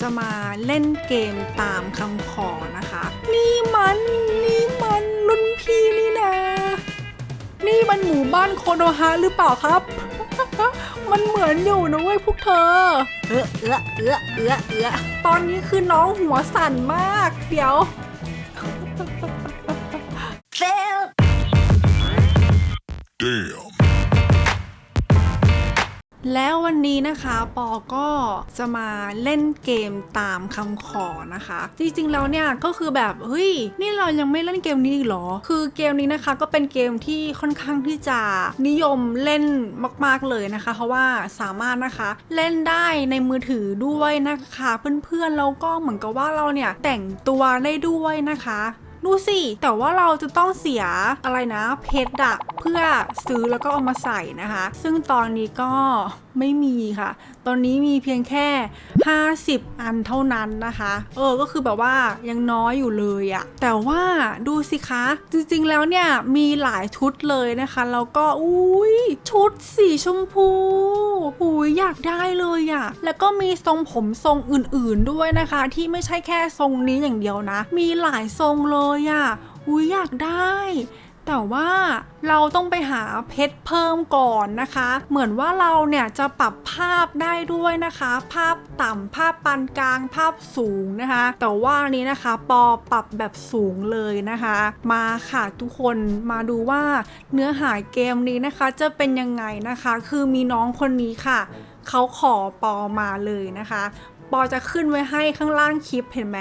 จะมาเล่นเกมตามคำขอนะคะ นี่มันนี่มันรุ่นพี่นี่นะ นี่มันหมู่บ้านโคโนฮะหรือเปล่าครับ มันเหมือนอยู่นะเว้ยพวกเธอ เออเออเออเออเออตอนนี้คือน้องหัวสั่นมาก เดี๋ยว Damn. แล้ววันนี้นะคะปอก็จะมาเล่นเกมตามคำขอนะคะ จริงๆแล้วเนี่ยก็คือแบบเฮ้ยนี่เรายังไม่เล่นเกมนี้อีกหรอ คือเกมนี้นะคะก็เป็นเกมที่ค่อนข้างที่จะนิยมเล่นมาก ๆเลยนะคะ เพราะว่าสามารถนะคะเล่นได้ในมือถือด้วยนะคะ เพื่อนๆแล้วก็เหมือนกับว่าเราเนี่ยแต่งตัวได้ด้วยนะคะ ดูสิ แต่ว่าเราจะต้องเสียอะไรนะเพชรอะเพื่อซื้อแล้วก็เอามาใส่นะคะ ซึ่งตอนนี้ก็ ไม่มีค่ะ ตอนนี้มีเพียงแค่ 50 อันเท่านั้นนะคะ เออ ก็คือแบบว่ายังน้อยอยู่เลยอะแต่ว่าดูสิคะ จริงๆแล้วเนี่ยมีหลายชุดเลยนะคะ แล้วก็ อุ้ยชุดสีชมพูอุ้ยอยากได้เลยอะแล้วก็มีทรงผมทรงอื่นๆด้วยนะคะ ที่ไม่ใช่แค่ทรงนี้อย่างเดียวนะ มีหลายทรงเลยอะอุ้ยอยากได้ แต่ว่าเราต้องไปหาเพชรเพิ่มก่อนนะคะ เหมือนว่าเราเนี่ยจะปรับภาพได้ด้วยนะคะ ภาพต่ำภาพปานกลางภาพสูงนะคะ แต่ว่านี้นะคะปอปรับแบบสูงเลยนะคะ มาค่ะทุกคนมาดูว่าเนื้อหาเกมนี้นะคะ จะเป็นยังไงนะคะ คือมีน้องคนนี้ค่ะเขาขอปอมาเลยนะคะ ปอจะขึ้นไว้ให้ข้างล่างคลิปเห็นไหม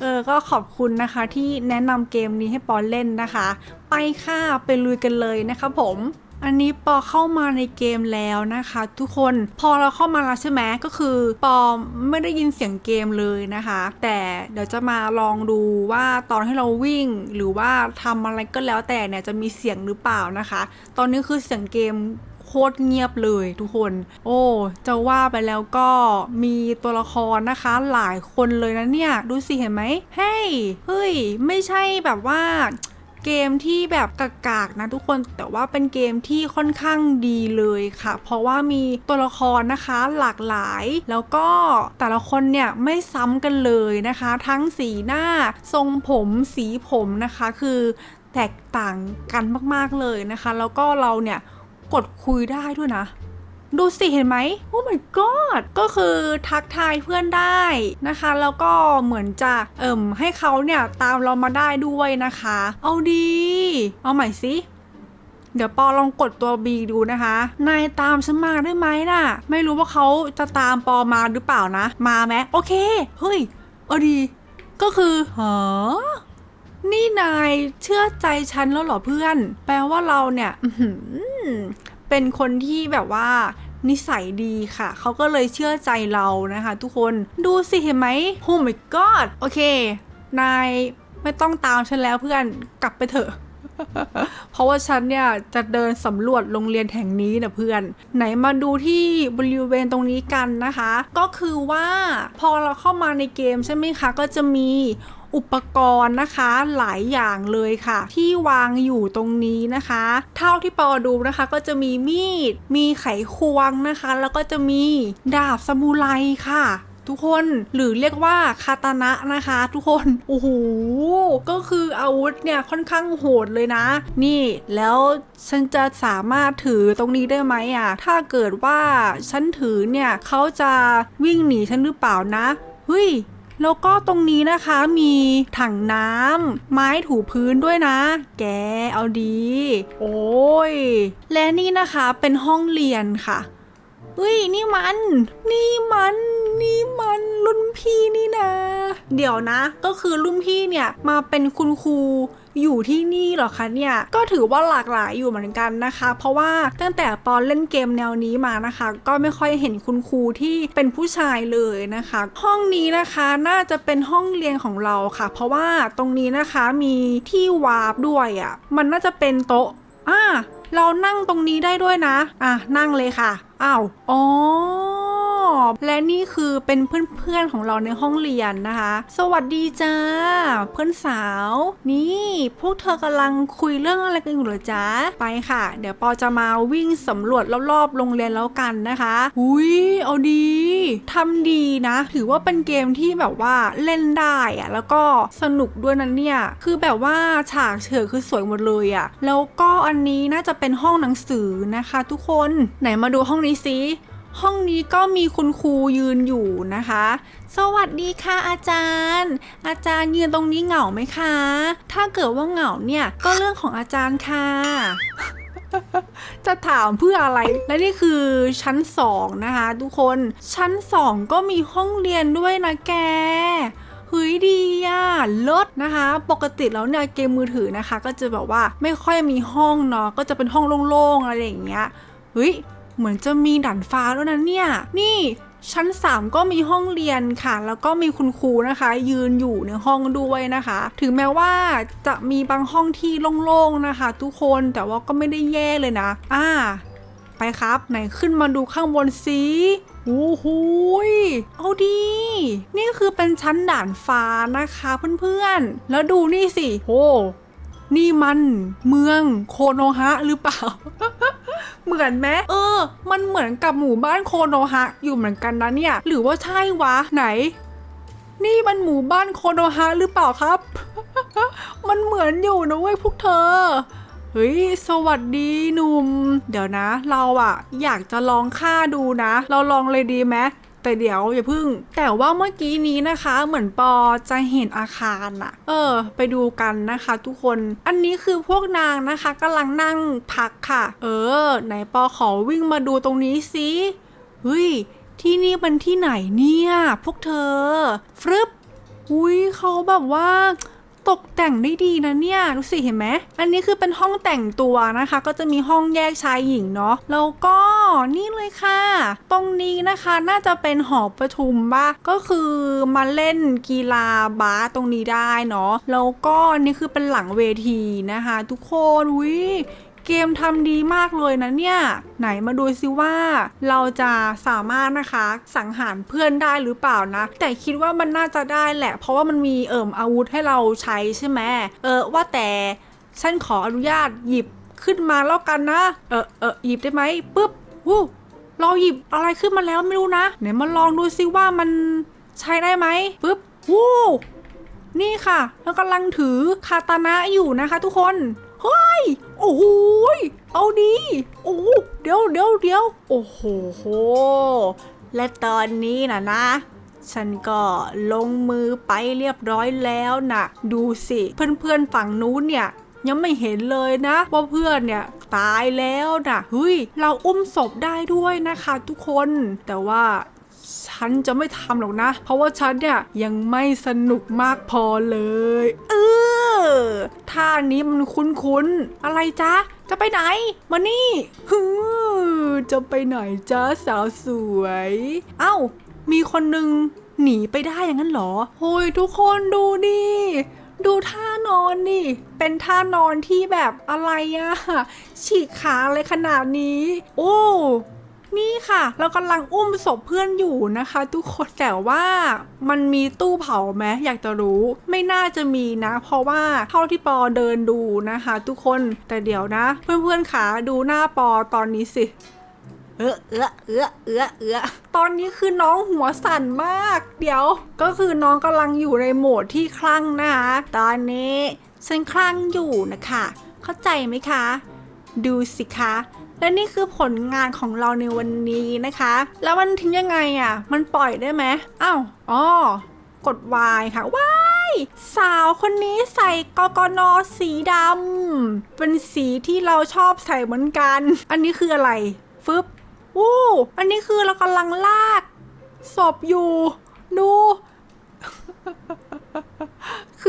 เออก็ขอบคุณนะคะที่แนะนำเกมนี้ให้ปอเล่นนะคะ ไปค่ะไปลุยกันเลยนะคะผมอันนี้ปอเข้ามาในเกมแล้วนะคะ ทุกคนพอเราเข้ามาแล้วใช่ไหมก็คือปอไม่ได้ยินเสียงเกมเลยนะคะ แต่เดี๋ยวจะมาลองดูว่าตอนที่เราวิ่งหรือว่าทำอะไรก็แล้วแต่เนี่ยจะมีเสียงหรือเปล่านะคะ ตอนนี้คือเสียงเกม โคตรเงียบเลยทุกคน โอ้จะว่าไปแล้วก็มีตัวละครนะคะ หลายคนเลยนะเนี่ย ดูสิเห็นไหมเฮ้ยเฮ้ย ไม่ใช่แบบว่าเกมที่แบบกากๆนะทุกคนแต่ว่าเป็นเกมที่ค่อนข้างดีเลยค่ะ เพราะว่ามีตัวละครนะคะหลากหลาย แล้วก็แต่ละคนเนี่ยไม่ซ้ำกันเลยนะคะ ทั้งสีหน้าทรงผมสีผมนะคะ คือแตกต่างกันมากๆเลยนะคะ แล้วก็เราเนี่ย กดคุยได้ด้วยนะ ดูสิเห็นไหมโอ้ my god ก็คือทักทายเพื่อนได้นะคะ แล้วก็เหมือนจะเอิ่มให้เขาเนี่ยตามเรามาได้ด้วยนะคะ เอาดี เอาใหม่สิเดี๋ยวปอลองกดตัว B ดูนะคะ นายตามฉันมาได้ไหมน่ะ ไม่รู้ว่าเขาจะตามปอมาหรือเปล่านะ มาไหมโอเค เฮ้ยเอาดี ก็คือหอนี่นายเชื่อใจฉันแล้วเหรอเพื่อน แปลว่าเราเนี่ย เป็นคนที่แบบว่านิสัยดีค่ะ เขาก็เลยเชื่อใจเรานะคะ ทุกคนดูสิเห็นไหมโอ้ my god โอเค นายไม่ต้องตามฉันแล้วเพื่อนกลับไปเถอะ เพราะว่าฉันเนี่ยจะเดินสำรวจโรงเรียนแห่งนี้นะเพื่อน ไหนมาดูที่บริเวณตรงนี้กันนะคะ ก็คือว่าพอเราเข้ามาในเกมใช่ไหมคะ ก็จะมี อุปกรณ์นะคะหลายอย่างเลยค่ะ ที่วางอยู่ตรงนี้นะคะ เท่าที่ปอดูนะคะก็จะมีมีด มีไขควงนะคะ แล้วก็จะมีดาบซามูไรค่ะทุกคนหรือเรียกว่าคาตานะนะคะ ทุกคนโอ้โหก็คืออาวุธเนี่ยค่อนข้างโหดเลยนะ นี่แล้วฉันจะสามารถถือตรงนี้ได้ไหมอะถ้าเกิดว่าฉันถือเนี่ยเขาจะวิ่งหนีฉันหรือเปล่านะเฮ้ย แล้วก็ตรงนี้นะคะมีถังน้ำไม้ถูพื้นด้วยนะ แกเอาดี โอ้ย และนี่นะคะเป็นห้องเรียนค่ะเฮ้ยนี่มัน นี่มัน นี่มันรุ่นพี่นี่นะ เดี๋ยวนะ ก็คือรุ่นพี่เนี่ยมาเป็นคุณครู อยู่ที่นี่เหรอคะเนี่ย ก็ถือว่าหลากหลายอยู่เหมือนกันนะคะ เพราะว่าตั้งแต่ปอนเล่นเกมแนวนี้มานะคะ ก็ไม่ค่อยเห็นคุณครูที่เป็นผู้ชายเลยนะคะ ห้องนี้นะคะน่าจะเป็นห้องเรียนของเราค่ะ เพราะว่าตรงนี้นะคะมีที่วาร์ปด้วยอะ่ะ มันน่าจะเป็นโต๊ะอ่าเรานั่งตรงนี้ได้ด้วยนะ อะนั่งเลยค่ะ อ้าว อ๋อ และนี่คือเป็นเพื่อนๆของเราในห้องเรียนนะคะ สวัสดีจ้า เพื่อนสาว นี่ พวกเธอกำลังคุยเรื่องอะไรกันอยู่เหรอจ๊ะไปค่ะ เดี๋ยวปอจะมาวิ่งสำรวจรอบๆโรงเรียนแล้วกันนะคะหุยเอาดีทำดีนะ ถือว่าเป็นเกมที่แบบว่าเล่นได้อะแล้วก็สนุกด้วยนะเนี่ย คือแบบว่าฉากเฉิดคือสวยหมดเลยอะแล้วก็อันนี้น่าจะเป็นห้องหนังสือนะคะ ทุกคนไหนมาดูห้องนี้สิ ห้องนี้ก็มีคุณครูยืนอยู่นะคะ สวัสดีค่ะอาจารย์ อาจารย์ยืนตรงนี้เหงาไหมคะ ถ้าเกิดว่าเหงาเนี่ยก็เรื่องของอาจารย์ค่ะ จะถามเพื่ออะไร และนี่คือชั้นสองนะคะ ทุกคน ชั้นสองก็มีห้องเรียนด้วยนะแกเฮ้ยดีอะลดนะคะ ปกติแล้วเนี่ยเกมมือถือนะคะ ก็จะแบบว่าไม่ค่อยมีห้องเนาะก็จะเป็นห้องโล่งๆอะไรอย่างเงี้ยเฮ้ย เหมือนจะมีด่านฟ้าด้วยนะเนี่ย นี่ชั้น 3 ก็มีห้องเรียนค่ะ แล้วก็มีคุณครูนะคะ ยืนอยู่ในห้องด้วยนะคะ ถึงแม้ว่าจะมีบางห้องที่โล่งๆนะคะ ทุกคนแต่ว่าก็ไม่ได้แย่เลยนะอ่าไปครับ ไหนขึ้นมาดูข้างบนสิโอ้โหเอาดี นี่คือเป็นชั้นด่านฟ้านะคะเพื่อนๆ แล้วดูนี่สิโอ้นี่มันเมืองโคโนฮะหรือเปล่า เหมือนไหมเออ มันเหมือนกับหมู่บ้านโคโนฮะ อยู่เหมือนกันนะเนี่ย หรือว่าใช่วะไหน นี่มันหมู่บ้านโคโนฮะหรือเปล่าครับ มันเหมือนอยู่นะเว้ยพวกเธอเฮ้ย สวัสดีหนุ่ม เดี๋ยวนะ เราอะอยากจะลองฆ่าดูนะ เราลองเลยดีไหม แต่เดี๋ยวอย่าพึ่ง แต่ว่าเมื่อกี้นี้นะคะ เหมือนปอจะเห็นอาคารอะเออ ไปดูกันนะคะ ทุกคน อันนี้คือพวกนางนะคะกำลังนั่งพักค่ะ เออ ไหนปอขอวิ่งมาดูตรงนี้สิเฮ้ยที่นี่เป็นที่ไหนเนี่ย พวกเธอ ฟรึบอุ้ยเขาแบบว่า ตกแต่งได้ดีนะเนี่ยดูสิเห็นไหมอันนี้คือเป็นห้องแต่งตัวนะคะ ก็จะมีห้องแยกชายหญิงเนาะแล้วก็นี่เลยค่ะ ตรงนี้นะคะน่าจะเป็นหอประชุมบ้าก็คือมาเล่นกีฬาบาสตรงนี้ได้เนาะแล้วก็นี่คือเป็นหลังเวทีนะคะ ทุกคนอุ้ย เกมทำดีมากเลยนะเนี่ย ไหนมาดูซิว่า เราจะสามารถนะคะสังหารเพื่อนได้หรือเปล่านะ แต่คิดว่ามันน่าจะได้แหละ เพราะว่ามันมีเอิ่มอาวุธให้เราใช้ใช่ไหมเออว่าแต่ฉันขออนุญาตหยิบขึ้นมาแล้วกันนะ เออเออหยิบได้ไหมปุ๊บวู้เราหยิบอะไรขึ้นมาแล้วไม่รู้นะไหนมาลองดูซิว่ามันใช้ได้ไหมปุ๊บวู้นี่ค่ะ แล้วกำลังถือคาตานะอยู่นะคะทุกคน เฮ้ย โอ้โหยเอาดีโอ้เดี๋ยวเดี๋ยวเดี๋ยวโอ้โหโห และตอนนี้นะนะ ฉันก็ลงมือไปเรียบร้อยแล้วนะดูสิ เพื่อนๆฝั่งนู้นเนี่ยยังไม่เห็นเลยนะว่าเพื่อนเนี่ยตายแล้วนะเฮ้ย เราอุ้มศพได้ด้วยนะคะทุกคน แต่ว่าฉันจะไม่ทำหรอกนะ เพราะว่าฉันเนี่ยยังไม่สนุกมากพอเลย เออ ท่านี้มันคุ้นๆ อะไรจ๊ะ จะไปไหน มานี่ฮือจะไปไหนจ๊ะสาวสวย เอ้า มีคนหนึ่งหนีไปได้อย่างนั้นเหรอโอ้ยทุกคนดูดิดูท่านอนดิเป็นท่านอนที่แบบอะไรอะฉีกขาเลยขนาดนี้ โอ้ นี่ค่ะ เรากำลังอุ้มศพเพื่อนอยู่นะคะ ทุกคนแต่ว่ามันมีตู้เผาไหมอยากจะรู้ ไม่น่าจะมีนะ เพราะว่าเท่าที่ปอเดินดูนะคะ ทุกคนแต่เดี๋ยวนะ เพื่อนๆขาดูหน้าปอตอนนี้สิเออเออเออเออเออตอนนี้คือน้องหัวสั่นมาก เดี๋ยว ก็คือน้องกำลังอยู่ในโหมดที่คลั่งนะคะตอนนี้ฉันคลั่งอยู่นะคะ เข้าใจไหมคะ ดูสิคะ และนี่คือผลงานของเราในวันนี้นะคะ แล้วมันทิ้งยังไงอะ่ะ มันปล่อยได้ไหมอ้าวอ๋อกด Y ค่ะว้าย สาวคนนี้ใส่กกนสีดำเป็นสีที่เราชอบใส่เหมือนกัน อันนี้คืออะไร ฟึบวู้อันนี้คือเรากำลังลากศพอยู่ ดู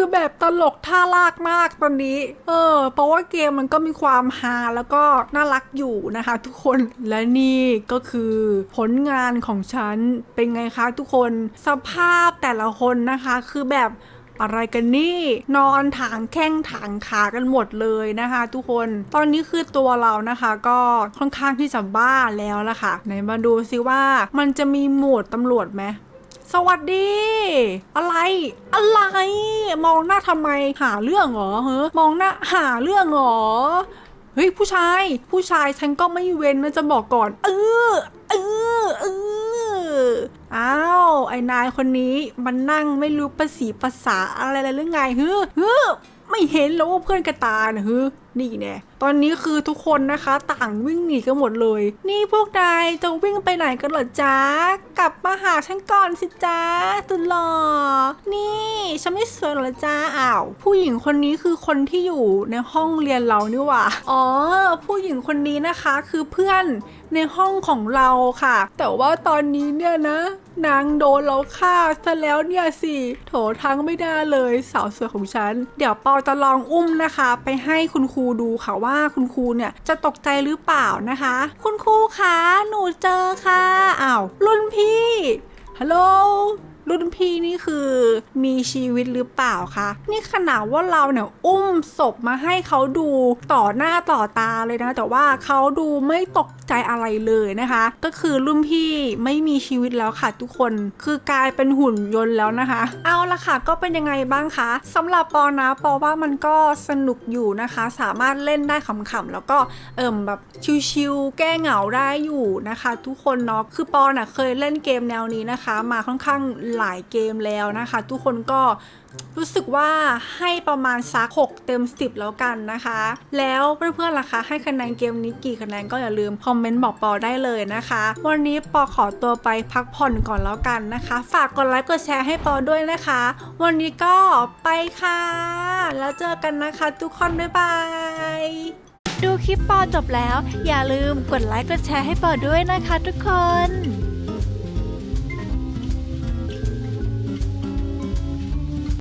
คือแบบตลกท่าลากมากตอนนี้ เออ เพราะว่าเกมมันก็มีความฮาแล้วก็น่ารักอยู่นะคะ ทุกคนและนี่ก็คือผลงานของฉันเป็นไงคะทุกคนสภาพแต่ละคนนะคะคือแบบอะไรกันนี่นอนถางแข้งถางขากันหมดเลยนะคะ ทุกคนตอนนี้คือตัวเรานะคะก็ค่อนข้างที่จะบ้าแล้วล่ะค่ะไหนมาดูซิว่ามันจะมีโหมดตำรวจไหม สวัสดี อะไร อะไร มองหน้าทำไมหาเรื่องเหรอเฮ้มองหน้าหาเรื่องเหรอเฮ้ยผู้ชาย ผู้ชายฉันก็ไม่เว้นนะจะบอกก่อน เออเออเอออ้าวไอ้นายคนนี้มันนั่งไม่รู้ภาษีภาษาอะไรเลยหรือไงเฮ้อเฮ้อไม่เห็นแล้วว่าเพื่อนกระตานะเฮ้อนี่แน่ ตอนนี้คือทุกคนนะคะต่างวิ่งหนีกันหมดเลย นี่พวกนายจะวิ่งไปไหนกันเหรอจ๊ะ กลับมาหาฉันก่อนสิจ๊ะตุลอนี่ฉันไม่สวยเหรอจ๊ะอ้าวผู้หญิงคนนี้คือคนที่อยู่ในห้องเรียนเรานี่หว่าอ๋อ ผู้หญิงคนนี้นะคะคือเพื่อนในห้องของเราค่ะ แต่ว่าตอนนี้เนี่ยนะ นางโดนเราฆ่าซะแล้วเนี่ยสิโถทั้งไม่ได้เลยสาวสวยของฉัน เดี๋ยวปอจะลองอุ้มนะคะ ไปให้คุณครูดูค่ะว่าคุณครูเนี่ยจะตกใจหรือเปล่านะคะ คุณครูคะหนูเจอค่ะอ้าวรุ่นพี่ฮัลโหล รุ่นพี่นี่คือมีชีวิตหรือเปล่าคะนี่ขนาดว่าเราเนี่ยอุ้มศพมาให้เขาดูต่อหน้าต่อตาเลยนะ แต่ว่าเขาดูไม่ตกใจอะไรเลยนะคะ ก็คือรุ่นพี่ไม่มีชีวิตแล้วค่ะทุกคน คือกลายเป็นหุ่นยนต์แล้วนะคะ เอาละค่ะก็เป็นยังไงบ้างคะสำหรับปอนะปอว่ามันก็สนุกอยู่นะคะ สามารถเล่นได้ขำๆแล้วก็เอิ่มแบบชิวๆแก้เหงาได้อยู่นะคะ ทุกคนเนาะคือปอน่ะเคยเล่นเกมแนวนี้นะคะ มาค่อนข้างหลายเกมแล้วนะคะ ทุกคนก็รู้สึกว่าให้ประมาณสัก6เต็ม 10 แล้วกันนะคะ แล้วเพื่อนๆล่ะคะ ให้คะแนนเกมนี้กี่คะแนนก็อย่าลืมคอมเมนต์บอกปอได้เลยนะคะ วันนี้ปอขอตัวไปพักผ่อนก่อนแล้วกันนะคะ ฝากกดไลค์กดแชร์ให้ปอด้วยนะคะ วันนี้ก็ไปค่ะ แล้วเจอกันนะคะ ทุกคนบ๊ายบายดูคลิปปอจบแล้ว อย่าลืมกดไลค์กดแชร์ให้ปอด้วยนะคะทุกคน